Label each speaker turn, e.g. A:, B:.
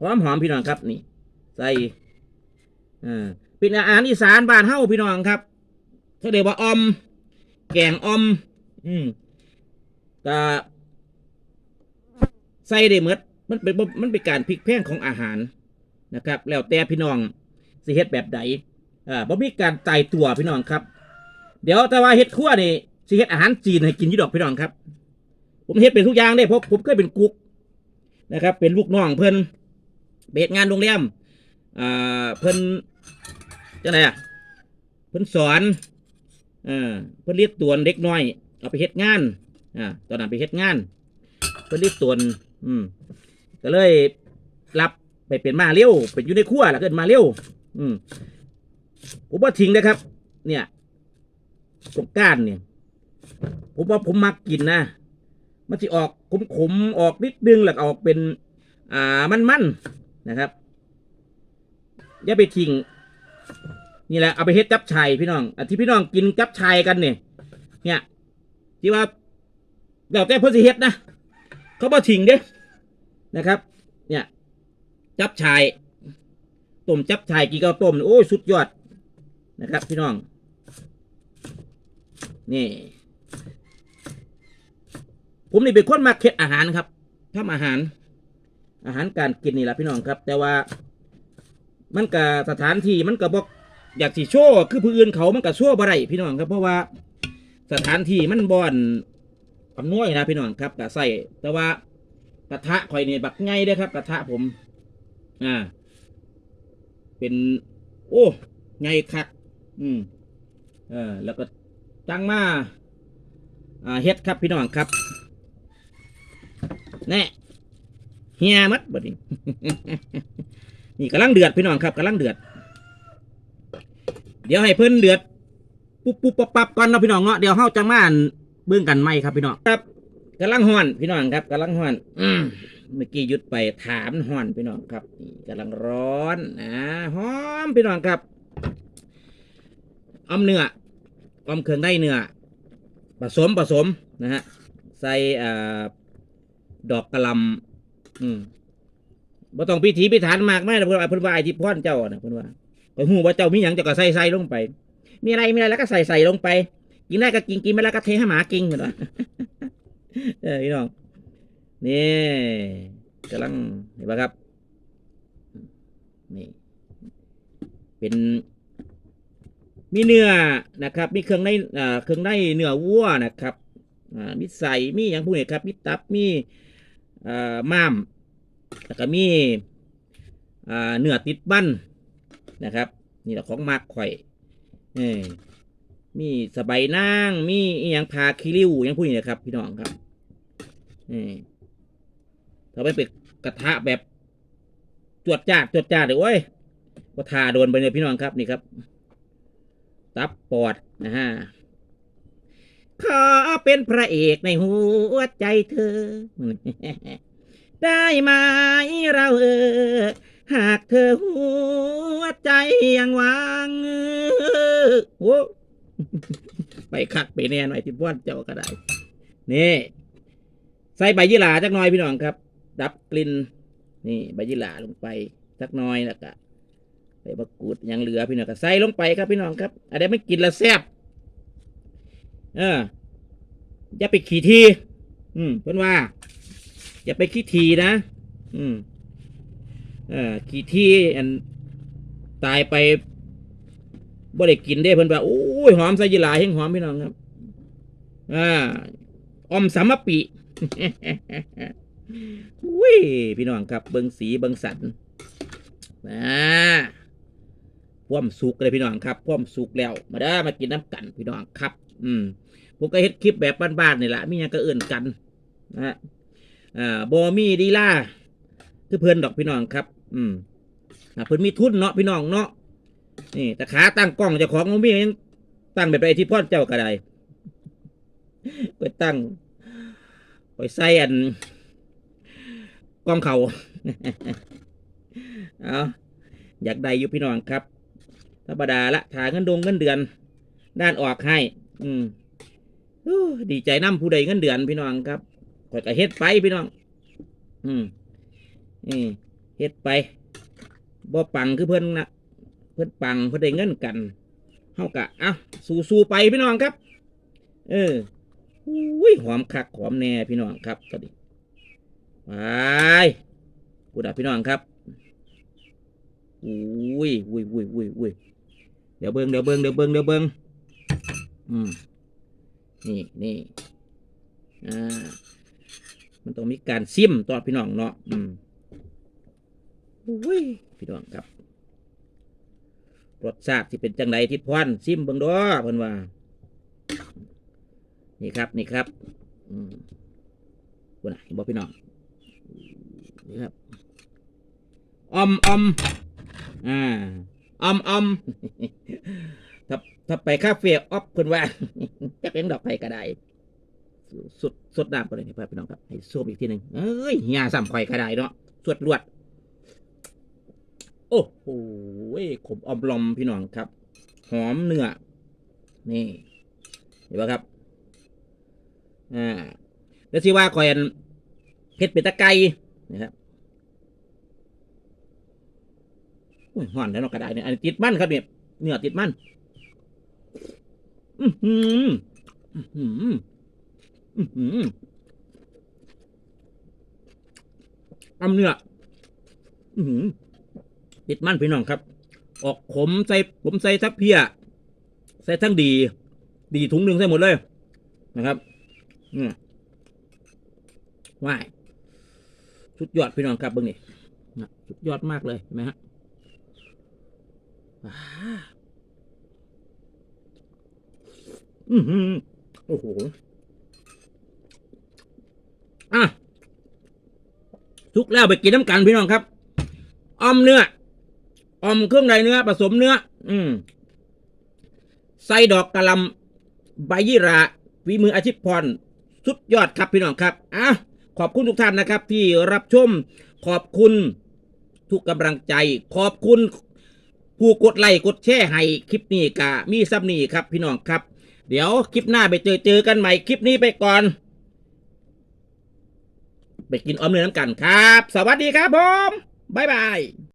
A: หอมหอมพี่น้องครับนี่ ใส่อ่าเป็นอาหารอีสานบ้านเฮ้าพี่น้องครับเขาเรียกว่าอม แกงอม อืมก็ใส่ได้หมดมันเป็นมันเป็นการพลิกแพงของอาหารนะครับ แล้วแต่พี่น้องสิเฮ็ดแบบใดอ่าบ่มีการตายตัวพี่น้องครับ เดี๋ยวแต่ว่าเฮ็ดครัวนี่สิเฮ็ดอาหารจีนให้กินยู่ดอกพี่น้องครับ ผมเฮ็ดเป็นทุกอย่างได้เพราะผมเคยเป็นกุ๊กนะครับ เป็นลูกน้องเพิ่น ไปเฮ็ดงานโรงแรมอ่าเพิ่นจังไดอะเพิ่นสอนอ่าเพิ่นเรียกตัวเด็กน้อย เอาไปเฮ็ดงานอ่าตอนนั้นไปเฮ็ดงาน เพิ่นเรียกตัวอืมก็เลยรับไปเป็นมาเร็วเป็นอยู่ในครัวแล้วก็มาเร็วอืมผมว่าทิ้งนะครับ เนี่ยสงการเนี่ย ผมว่าผมมักกินนะมันจะออกขมๆออกนิดนึงแล้วก็ออกเป็น อ่ามันๆน นะครับอย่าไปทิ้งนี่แหละเอาไปเฮ็ดจับชัยพี่น้องอันที่พี่น้องกินจับชัยกันเนี่ยเนี่ยที่ว่าเดี๋ยวแต่เพื่อสิเฮ็ดนะเขาบ่ทิ้งเด้นะครับ เนี่ย จับชายต้มจับชายกี่ข้าวต้มโอ้ยสุดยอดนะครับ พี่น้อง นี่ ผมนี่เป็นคนมาเค็ดอาหารครับทำอาหาร อาหารการกินนี่แหละพี่น้องครับ แต่ว่า มันกับสถานที่มันก็บอกอยากสิโชว์คือผู้อื่นเขามันก็โชว์บ่ได้พี่น้องครับเพราะว่าสถานที่มันบ่อนอำนวยนะพี่น้องครับก็ใส่แต่ว่ากระทะข่อยนี่บักไงเด้อครับ กระทะผม อ่า เป็น โอ้ไงคัก อืมเออแล้วก็ตั้งมาอ่าเฮ็ดครับพี่น้องครับแน่ เฮียมัดบัดนี้ นี่กำลังเดือดพี่น้องครับกำลังเดือด เดี๋ยวให้เพิ่นเดือด ปุ๊บปุ๊บปั๊บปั๊บก่อนเนาะพี่น้องเนาะเดี๋ยวเฮาจะมาเบิ่งกันไหมครับพี่น้องครับกำลังฮ้อนพี่น้องครับกำลังฮ้อนอืเมื่อกี้หยุดไปถามฮ้อนพี่น้องครับกำลังร้อนนะหอมพี่น้องครับออมเนื้อออมเครื่องได้เนื้อผสมผสมนะฮะใส่อ่าดอกกระลำ อืมบ่ต้องพิถีพิถันมากไม่นะเพิ่นว่าเพิ่นว่าไอ้ที่พ่อนเจ้าน่ะเพิ่นว่าไปฮู้ว่าเจ้ามีหยังเจ้าก็ใส่ใส่ลงไป มีอะไรมีอะไรแล้วก็ใส่ใส่ลงไป กินได้ก็กินกินไม่ได้ก็เทให้หมากินเพิ่นว่าเออพี่น้องนี่กำลังเห็นปะครับนี่เป็น มีเนื้อนะครับ มีเครื่องในอ่าเครื่องในเนื้อวัวนะครับอ่ามีใส่มีอย่างพวกนี้ครับมีตับมี อ่าม้ามแล้วก็มีอ่าเนื้อติดบั้นนะครับ นี่แหละของมากข่อยเออมีสบายนางมีอหยังพาคิริวอหยังพวกนี้นะครับ พี่น้องครับเออถ้าไปเป็นกระทะแบบจวดจ้าจวดจ้าดเลยโอ้ยก็ทาโดนไปเนี่ยพี่น้องครับนี่ครับ ตับปอดนะฮะ ขอเป็นพระเอกในหัวใจเธอ ได้ไหมเราเออ หากเธอหัวใจยังวางโอ้ไปคักไปแน่หน่อยที่บ้านเจ้าก็ได้ นี่ ใส่ใบยี่หร่าจักหน่อยพี่น้องครับ ดับกลิ่น นี่ใบยี่หร่าลงไปจักหน่อยแล้วก็ใบมะกรูดยังเหลือพี่น้องก็ใส่ลงไปครับพี่น้องครับอะไรไม่กินล้วแซ่บ เออ อย่าไปขี่ที อืม เพื่อนว่า อย่าไปขี้ทีนะ อืม เออขี้ทีอันตายไปบ่ได้กินได้เพิ่อนว่าโอ้ยหอมใส่ยีหลาแห้งหอมพี่น้องครับ อ่าอมสามปิอุ้ยพี่น้องครับ เบิงสีเบิงสันนะพร้อมสุกเลยพี่น้องครับพร้อมสุกแล้ว มาได้มากินน้ำกันพี่น้องครับ อืมผมก็เฮ็ดคลิปแบบบ้านๆนี่แหละมีหยังก็เอื่นกันนะฮะอ่าบอมีดีล่าคือเพื่อนดอกพี่น้องครับ อืมอ่าเพื่อนมีทุนเนาะพี่น้องเนาะนี่แต่ขาตั้งกล้องเจ้าของมียังตั้งแบบไรที่พ่อเจ้าก็ได้ไปตั้งไปใส่อันกล้องเขาเอาอยากได้อยู่พี่น้องครับธรรมดาละถ่ายเงินดงเงินเดือน ด้านออกให้ อืมดีใจน้ำผู้ใดเงินเดือนพี่น้องครับข่อยก็เฮ็ดไปพี่น้อง อืมนี่เฮ็ดไปบ่ปังคือเพิ่นนะเพิ่นปังเพิ่นได้เงินกันเฮากะเอ้าสู้ๆไปพี่น้องครับ เอออุ้ยหอมคักหอมแน่พี่น้องครับตอนนี้ไปกูด่าพี่น้องครับอุ้ยอุ้ยอุ้ยอุ้ยอุ้ยเดี๋ยวเบิ้งเดี๋ยวเบิ้งเดี๋ยวเบิ้งเดี๋ยวเบิ้ง อืม นี่นี่อ่า มันต้องมีการซิมต่อพี่น้องเนาะ อืมอุ้ย พี่น้องครับ รสชาติที่เป็นจังไดทิศพรซิมเบิ่งเด้อเพิ่นว่า นี่ครับ นี่ครับ อืมคุณน่ะเห็นบ่พี่น้อง นี่ครับออมออมอ่าออมออม ถ้าถ้าไปคาเฟ่ออฟเพิ่นว่าจะเป็นดอกไผ่ก็ได้สุดสุดน้ำก็เลยนี่ครับพี่น้องครับให้ซูมอีกทีหนึ่งเอ้ยเฮียซ้ำข่อยก็ได้เนาะสวดลวด โอ้โหขมอมลอมพี่น้องครับ หอมเนื้อนี่ เห็นไหมครับอ่าแล้วสิว่าคอยนเฮ็ดเป็นตะไก่นะครับห่อนแล้วเนาะกระไดเนี่ยอันนี้ติดมันครับเนี่ยเนื้อติดมัน อือหืออือหืออือหืออำเนื้อติดมันพี่น้องครับ ออกขมใส่ผมใส่ทักเพียใส่ทั้งดี ดีถุงหนึ่งใส่หมดเลย นะครับว่ายสุดยอดพี่น้องครับเบิ้งนี่นะสุดยอดมากเลยเห็นไหมฮะ อือหือโอ้โห อะทุกแล้วไปกินน้ำกันพี่น้องครับออมเนื้อออมเครื่องในเนื้อผสมเนื้อ อืมใส่ดอกกระลำใบยี่หราฝีมืออาชีพพรสุดยอดครับพี่น้องครับอะขอบคุณทุกท่านนะครับ ที่รับชมขอบคุณทุกกำลังใจ ขอบคุณผู้กดไลค์กดแชร์ให้คลิปนี้กะมีซับนี่ครับพี่น้องครับ เดี๋ยวคลิปหน้าไปเจอเจอกันใหม่คลิปนี้ไปก่อน ไปกินออมเนื้อน้ำกันครับ สวัสดีครับผมบ๊ายบาย